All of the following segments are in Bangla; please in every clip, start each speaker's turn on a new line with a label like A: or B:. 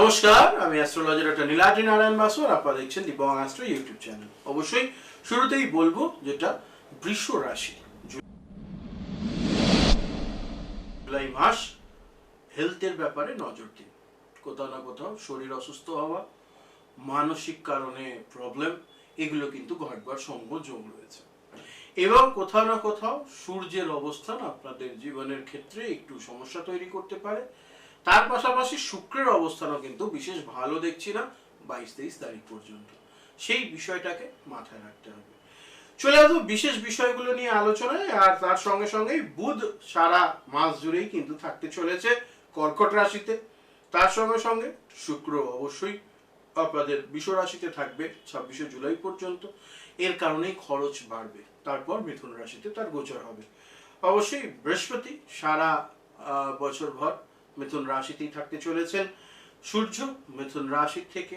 A: নমস্কার, আমি অ্যাস্ট্রোলজার ডক্টর নীলাদ্রি নারায়ণ বাসু আর আপনারা দেখছেন the Bong astro YouTube channel. অবশ্যই শুরুতেই বলব যেটা বৃষ রাশি। জুলাই মাস হেলথের ব্যাপারে নজর দিন। কোথাও না কোথাও শরীর অসুস্থ হওয়া, মানসিক কারণে প্রবলেম এগুলো কিন্তু ঘটবার সম্ভব যোগ রয়েছে। এবং কোথাও না কোথাও সূর্যের অবস্থান আপনাদের জীবনের ক্ষেত্রে একটু সমস্যা তৈরি করতে পারে। তার পাশাপাশি শুক্রের অবস্থানও কিন্তু বিশেষ ভালো দেখছি না বাইশ তেইশ তারিখ পর্যন্ত। সেই বিষয়টাকে মাথায় রাখতে হবে। চলে আসব বিশেষ বিষয়গুলো নিয়ে আলোচনায়, আর তার সঙ্গে সঙ্গেই বুধ সারা মাস জুড়েই কিন্তু থাকতে চলেছে কর্কট রাশিতে। তার সঙ্গে সঙ্গে শুক্র অবশ্যই আপনাদের বিষ রাশিতে থাকবে ছাব্বিশে জুলাই পর্যন্ত। এর কারণেই খরচ বাড়বে। তারপর মিথুন রাশিতে তার গোচর হবে। অবশ্যই বৃহস্পতি সারা বছর ভর মিথুন রাশিতেই থাকতে চলেছেন। সূর্য মিথুন রাশি থেকে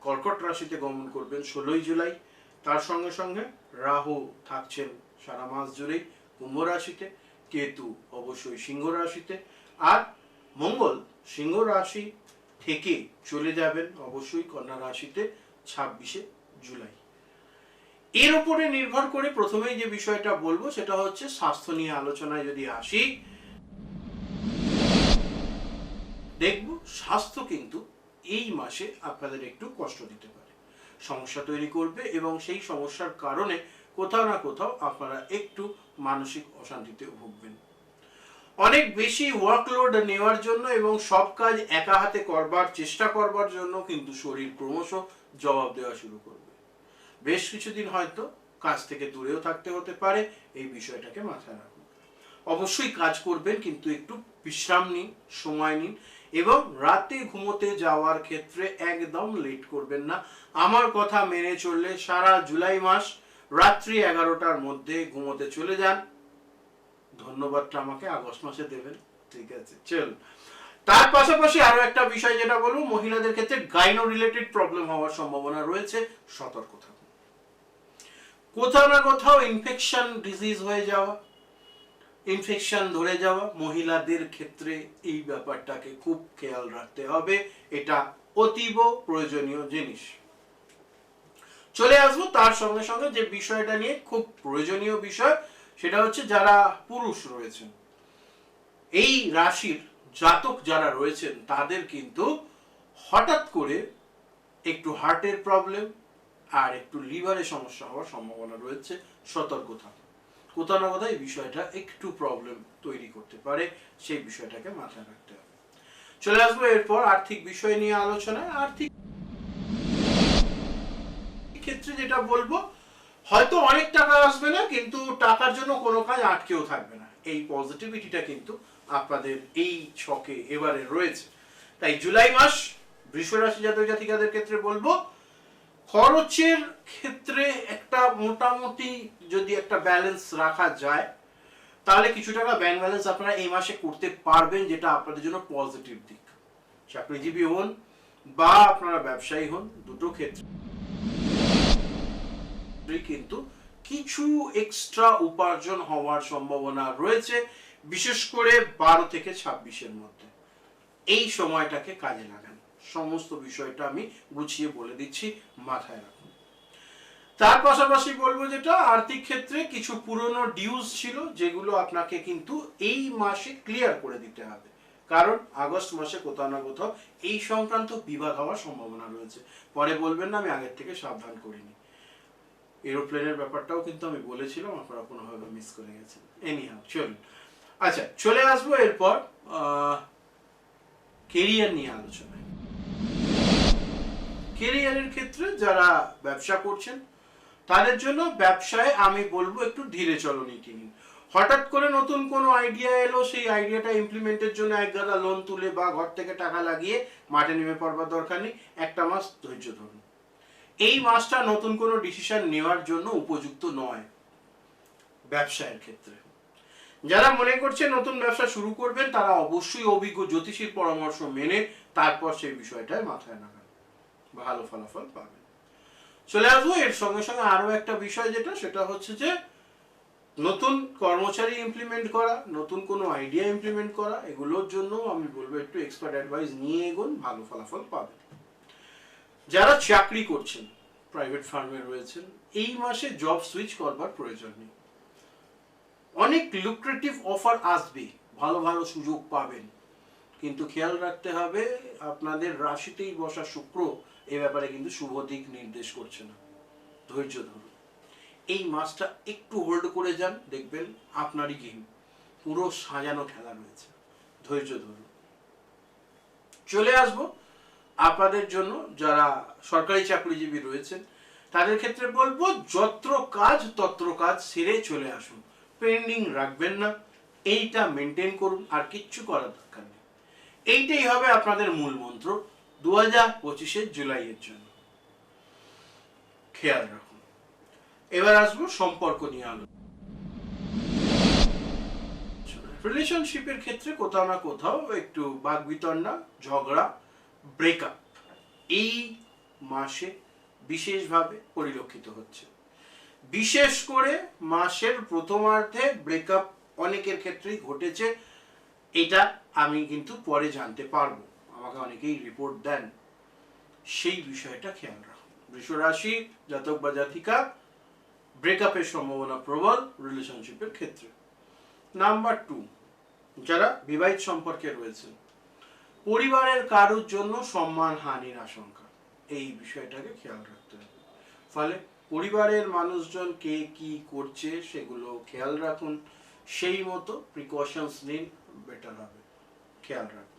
A: কর্কট রাশিতে গমন করবেন ষোলোই জুলাই। তার সঙ্গে সঙ্গে রাহু থাকছেন সারা মাস জুড়েই কুম্ভ রাশিতে, কেতু অবশ্যই সিংহ রাশিতে। আর মঙ্গল সিংহ রাশি থেকে চলে যাবেন অবশ্যই কন্যা রাশিতে ছাব্বিশে জুলাই। এর উপরে নির্ভর করে প্রথমেই যে বিষয়টা বলব সেটা হচ্ছে স্বাস্থ্য নিয়ে আলোচনায় যদি আসি দেখব, স্বাস্থ্য কিন্তু এই মাসে আপনাদের একটু কষ্ট দিতে পারে। সমস্যা তৈরি করবে এবং সেই সমস্যার কারণে কোথাও না কোথাও আপনারা একটু মানসিক অশান্তিতে ভুগবেন। অনেক বেশি ওয়ার্কলোড নেওয়ার জন্য এবং সব কাজ একা হাতে করবার, চেষ্টা করবার জন্য কিন্তু শরীর ক্রমশ জবাব দেওয়া শুরু করবে। বেশ কিছুদিন হয়তো কাজ থেকে দূরেও থাকতে হতে পারে, এই বিষয়টাকে মাথায় রাখুন। অবশ্যই কাজ করবেন, কিন্তু একটু বিশ্রাম নিন, সময় নিন এবং রাতে ঘুমোতে যাওয়ার ক্ষেত্রে একদম লেট করবেন না। আমার কথা মেনে চললে সারা জুলাই মাস রাত্রি এগারোটার মধ্যে ঘুমোতে চলে যান। ধন্যবাদটা আমাকে আগস্ট মাসে দেবেন। ঠিক আছে চল তার পাশাপাশি আরও একটা বিষয় যেটা বলব, মহিলাদের ক্ষেত্রে গাইনো রিলেটেড প্রবলেম হওয়ার সম্ভাবনা রয়েছে। সতর্ক থাকুন। কোথাও না কোথাও ইনফেকশন ডিজিজ হয়ে যাওয়া ইনফেকশন ধরে যাওয়া মহিলাদের ক্ষেত্রে এই ব্যাপারটাকে খুব খেয়াল রাখতে হবে। এটা অতীব প্রয়োজনীয় জিনিস। চলে আসব তার সঙ্গে সঙ্গে যে বিষয়টা নিয়ে খুব প্রয়োজনীয় বিষয়, সেটা হচ্ছে যারা পুরুষ রয়েছেন। এই রাশির জাতক যারা রয়েছেন, তাদের কিন্তু হঠাৎ করে একটু হার্টের প্রবলেম আর একটু লিভারের সমস্যা হওয়ার সম্ভাবনা রয়েছে। সতর্ক থাকুন। কোথাও না কোথাও বিষয়টা একটু প্রবলেম তৈরি করতে পারে, সেই বিষয়টাকে মাথায় রাখতে হবে। চলে আসব এরপর আর্থিক বিষয় নিয়ে আলোচনায়। আর্থিক ক্ষেত্রে যেটা বলব, হয়তো অনেক টাকা আসবে না, কিন্তু টাকার জন্য কোনো কাজ আটকেও থাকবে না। এই পজিটিভিটিটা কিন্তু আপনাদের এই ছকে এবারে রয়েছে। তাই জুলাই মাস বৃষ রাশি জাতক জাতিকাদের ক্ষেত্রে বলব খরচের ক্ষেত্রে একটা মোটামুটি যদি একটা ব্যালেন্স রাখা যায়, তাহলে কিছু টাকা ব্যাংক ব্যালেন্স আপনারা এই মাসে করতে পারবেন, যেটা আপনাদের জন্য পজিটিভ দিক। চাকরিজীবী হন বা আপনারা ব্যবসায়ী হন, দুটো ক্ষেত্রে। কিন্তু কিছু এক্সট্রা উপার্জন হওয়ার সম্ভাবনা রয়েছে, বিশেষ করে বারো থেকে ছাব্বিশের মধ্যে। এই সময়টাকে কাজে লাগান। সমস্ত বিষয়টা আমি গুছিয়ে বলে দিচ্ছি, মাথায় রাখুন। তার পাশাপাশি বলব যেটা, আর্থিক ক্ষেত্রে কিছু পুরনো ডিউজ ছিল, যেগুলো আপনাকে কিন্তু এই মাসে ক্লিয়ার করে দিতে হবে। কারণ আগস্ট মাসে কোথাও না কোথাও এই সংক্রান্ত বিবাদ হওয়ার সম্ভাবনা রয়েছে। পরে বলবেন না, আমি আগের থেকে সাবধান করিনি। এরোপ্লেনের ব্যাপারটাও কিন্তু আমি বলেছিলাম, আপনারা কোনোভাবে মিস করে গেছেন। এনিহাও চলুন। আচ্ছা চলে আসব এরপর কেরিয়ার নিয়ে আলোচনায়। কেরিয়ারের ক্ষেত্রে যারা ব্যবসা করছেন, তাদের জন্য ব্যবসায় আমি বলব একটু ধীরে চলো নীতি নিন। হঠাৎ করে নতুন কোনো আইডিয়া এলো, সেই আইডিয়াটা ইমপ্লিমেন্টের জন্য এক গাদা লোন তুলে বা ঘর থেকে টাকা লাগিয়ে মাঠে নেমে পড়বার দরকার নেই, একটা মাস ধৈর্য ধরুন। এই মাসটা নতুন কোনো ডিসিশন নেওয়ার জন্য উপযুক্ত নয় ব্যবসায়ের ক্ষেত্রে। যারা মনে করছে নতুন ব্যবসা শুরু করবেন, তারা অবশ্যই অভিজ্ঞ জ্যোতিষীর পরামর্শ মেনে তারপর সেই বিষয়টায় মাথায় লাগান ভালো ফলাফল পাবেন চলে আসব এর সঙ্গে সঙ্গে আরও একটা বিষয় যেটা, সেটা হচ্ছে যে নতুন কর্মচারী ইমপ্লিমেন্ট করা, নতুন কোনো আইডিয়া ইমপ্লিমেন্ট করা, এগুলোর জন্য আমি বলব একটু এক্সপার্ট অ্যাডভাইস নিয়ে এগোন, ভালো ফলাফল পাবেন যারা চাকরি করছেন প্রাইভেট ফার্মে রয়েছেন, এই মাসে জব সুইচ করবার প্রয়োজন নেই। অনেক লুক্রেটিভ অফার আসবে, ভালো ভালো সুযোগ পাবেন। কিন্তু খেয়াল রাখতে হবে, আপনাদের রাশিতেই বসা শুক্র এ ব্যাপারে কিন্তু শুভ দিক নির্দেশ করছে না। ধৈর্য ধরুন। এই মাসটা একটু হোল্ড করে যান, দেখবেন আপনারই গেম পুরো সাজানো খেলা রয়েছে। ধৈর্য ধরুন। চলে আসব আপনাদের জন্য, যারা সরকারি চাকরিজীবী রয়েছেন, তাদের ক্ষেত্রে বলব, যত্র কাজ, তত্র কাজ সেরে চলে আসুন। পেন্ডিং রাখবেন না। এইটা মেনটেন করুন, আর কিচ্ছু করার দরকার নেই। এইটাই হবে আপনাদের মূল মন্ত্র। দু হাজার জুলাইয়ের জন্য। খেয়াল রাখুন। এবার আসব সম্পর্ক নিয়ে আলো রিলেশনশিপের ক্ষেত্রে কোথাও না কোথাও একটু বাগবিতণ্ডা ঝগড়া ব্রেকআপ এই মাসে বিশেষভাবে পরিলক্ষিত হচ্ছে। বিশেষ করে মাসের প্রথমার্ধে ব্রেকআপ অনেকের ক্ষেত্রেই ঘটেছে, এটা আমি কিন্তু পরে জানতে পারব। আমাকে অনেকেই রিপোর্ট দেন। সেই বিষয়টা খেয়াল রাখুন। বৃষ রাশি, জাতক বা জাতিকা ব্রেকআপের সম্ভাবনা প্রবল রিলেশনশিপের ক্ষেত্রে। নাম্বার টু যারা বিবাহিত সম্পর্কে রয়েছেন, পরিবারের কারোর জন্য সম্মান হানির আশঙ্কা। এই বিষয়টাকে খেয়াল রাখতে হবে। ফলে পরিবারের মানুষজন কে কি করছে সেগুলো খেয়াল রাখুন। সেই মতো প্রিকশনস নিন বেটার হবে। খেয়াল রাখবেন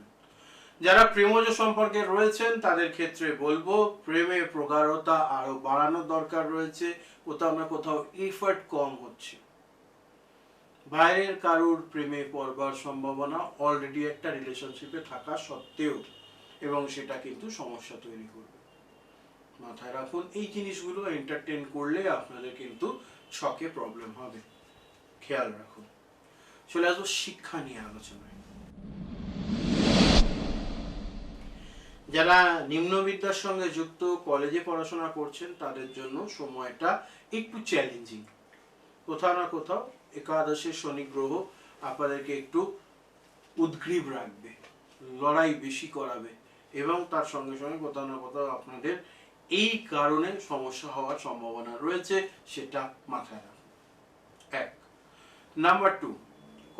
A: যারা প্রেমজ সম্পর্কে রয়েছেন, তাদের ক্ষেত্রে বলব প্রেমে প্রগাঢ়তা আরও বাড়ানোর দরকার রয়েছে কোথাও না কোথাও এফার্ট কম হচ্ছে। বাইরের কারুর প্রেমে পড়বার সম্ভাবনা অলরেডি একটা রিলেশনশিপে থাকা সত্ত্বেও এবং সেটা কিন্তু সমস্যা তৈরি করবে। মাথায় রাখুন, এই জিনিসগুলো এন্টারটেন করলে আপনাদের কিন্তু ছকে প্রবলেম হবে। খেয়াল রাখুন। চলে আসব শিক্ষা নিয়ে আলোচনায়। যারা নিম্নবিদ্যার সঙ্গে যুক্ত কলেজে পড়াশোনা করছেন, তাদের জন্য সময়টা একটু চ্যালেঞ্জিং কোথাও না কোথাও একাদশের শনি গ্রহ আপনাদেরকে একটু উদ্গ্রীব রাখবে, লড়াই বেশি করাবে এবং তার সঙ্গে সঙ্গে কোথাও না কোথাও আপনাদের এই কারণে সমস্যা হওয়ার সম্ভাবনা রয়েছে, সেটা মাথায় রাখুন। এক। নাম্বার টু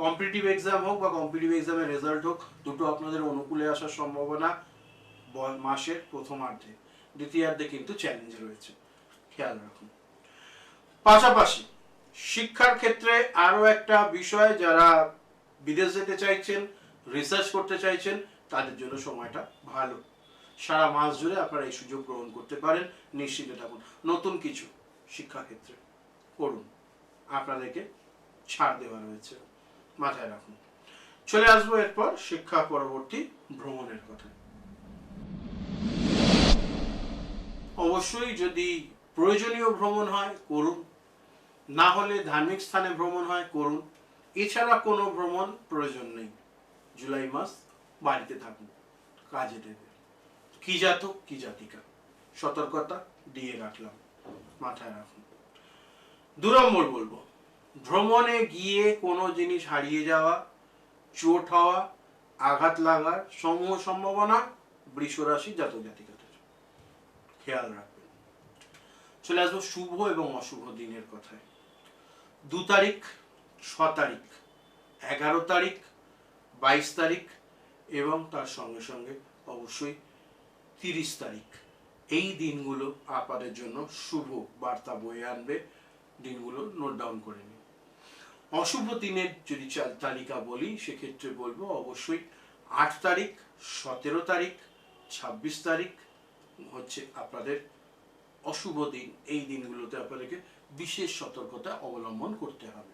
A: কম্পিটিটিভ এক্সাম হোক বা কম্পিটিটিভ এক্সামের রেজাল্ট হোক, দুটো আপনাদের অনুকূলে আসার সম্ভাবনা মাসের প্রথমার্ধে দ্বিতীয়ার্ধে কিন্তু চ্যালেঞ্জ রয়েছে। খেয়াল রাখুন। পাশাপাশি শিক্ষার ক্ষেত্রে আরও একটা বিষয় যারা বিদেশ যেতে চাইছেন রিসার্চ করতে চাইছেন, তাদের জন্য সময়টা ভালো। সারা মাস জুড়ে আপনারা এই সুযোগ গ্রহণ করতে পারেন নিশ্চিত থাকুন। নতুন কিছু শিক্ষাক্ষেত্রে করুন। আপনাদেরকে ছাড় দেওয়া রয়েছে। মাথায় রাখুন। চলে আসব এরপর শিক্ষা পরবর্তী ভ্রমণের কথা। অবশ্যই যদি প্রয়োজনীয় ভ্রমণ হয়, করুন। না হলে ধার্মিক স্থানে ভ্রমণ হয়, করুন। এছাড়া কোনো ভ্রমণ প্রয়োজন নেই। জুলাই মাস বাড়িতে থাকুন, কাজে দেবে কি জাতক, কি জাতিকা? সতর্কতা দিয়ে রাখলাম, মাথায় রাখুন। দু নম্বর বলব, ভ্রমণে গিয়ে কোনো জিনিস হারিয়ে যাওয়া, চোট হওয়া, আঘাত লাগার সমূহ সম্ভাবনা বৃষরাশি জাতক জাতিকাদের খেয়াল রাখবেন। চলে আসব শুভ এবং অশুভ দিনের কথায়। দু তারিখ, ছ তারিখ, এগারো তারিখ, বাইশ তারিখ এবং তার সঙ্গে সঙ্গে অবশ্যই তিরিশ তারিখ। এই দিনগুলো আপনাদের জন্য শুভ বার্তা বয়ে আনবে। দিনগুলো নোট ডাউন করে নিন। অশুভ দিনের যদি তালিকা বলি, সেক্ষেত্রে বলব অবশ্যই আট তারিখ, সতেরো তারিখ, ছাব্বিশ তারিখ হচ্ছে আপনাদের অশুভ দিন। এই দিনগুলোতে আপনাদেরকে বিশেষ সতর্কতা অবলম্বন করতে হবে।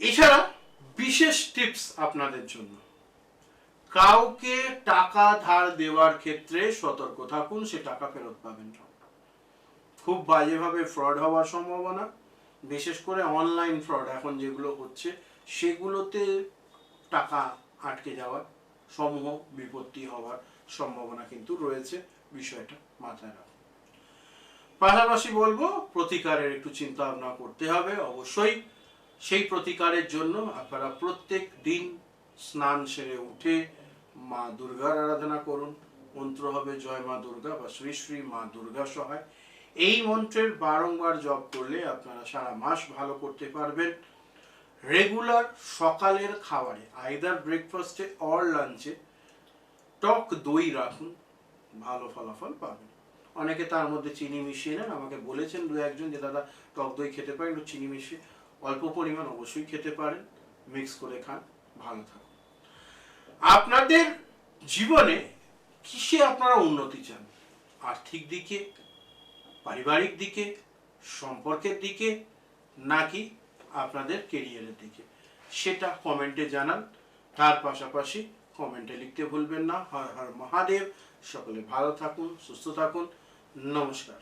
A: এছাড়া বিশেষ টিপস আপনাদের জন্য। কাউকে টাকা ধার দেওয়ার ক্ষেত্রে সতর্ক থাকুন, সে টাকা ফেরত পাবেন না। খুব বাজেভাবে ফ্রড হওয়ার সম্ভাবনা, বিশেষ করে অনলাইন ফ্রড এখন যেগুলো হচ্ছে, সেগুলোতে টাকা আটকে যাওয়ার সমূহ বিপত্তি হওয়ার সম্ভাবনা কিন্তু রয়েছে বিষয়টা মাথায় রাখুন পাশাপাশি বলব, প্রতিকারের একটু চিন্তা ভাবনা করতে হবে অবশ্যই। সেই প্রতিকারের জন্য আপনারা প্রত্যেক দিন স্নান সেরে উঠে মা দুর্গার আরাধনা করুন। মন্ত্র হবে, জয় মা দুর্গা বা শ্রী শ্রী মা দুর্গা সহায় এই মন্ত্রের বারংবার জপ করলে আপনারা সারা মাস ভালো করতে পারবেন। রেগুলার সকালের খাবারে আইদার ব্রেকফাস্টে অর লাঞ্চে টক দই রাখুন, ভালো ফলাফল পাবেন। অনেকে তার মধ্যে চিনি মিশিয়ে নেন, আমাকে বলেছেন দু একজন যে, দাদা, টক দই খেতে পারেন, একটু চিনি মিশিয়ে। অল্প পরিমাণ অবশ্যই খেতে পারেন, মিক্স করে খান, ভালো থাকুন। আপনাদের জীবনে কিসে আপনারা উন্নতি চান? আর্থিক দিকে, পারিবারিক দিকে, সম্পর্কের দিকে, নাকি আপনাদের কেরিয়ারের দিকে? সেটা কমেন্টে জানান। তার পাশাপাশি কমেন্টে লিখতে ভুলবেন না। হর হর মহাদেব সকলে ভালো থাকুন সুস্থ থাকুন। নমস্কার।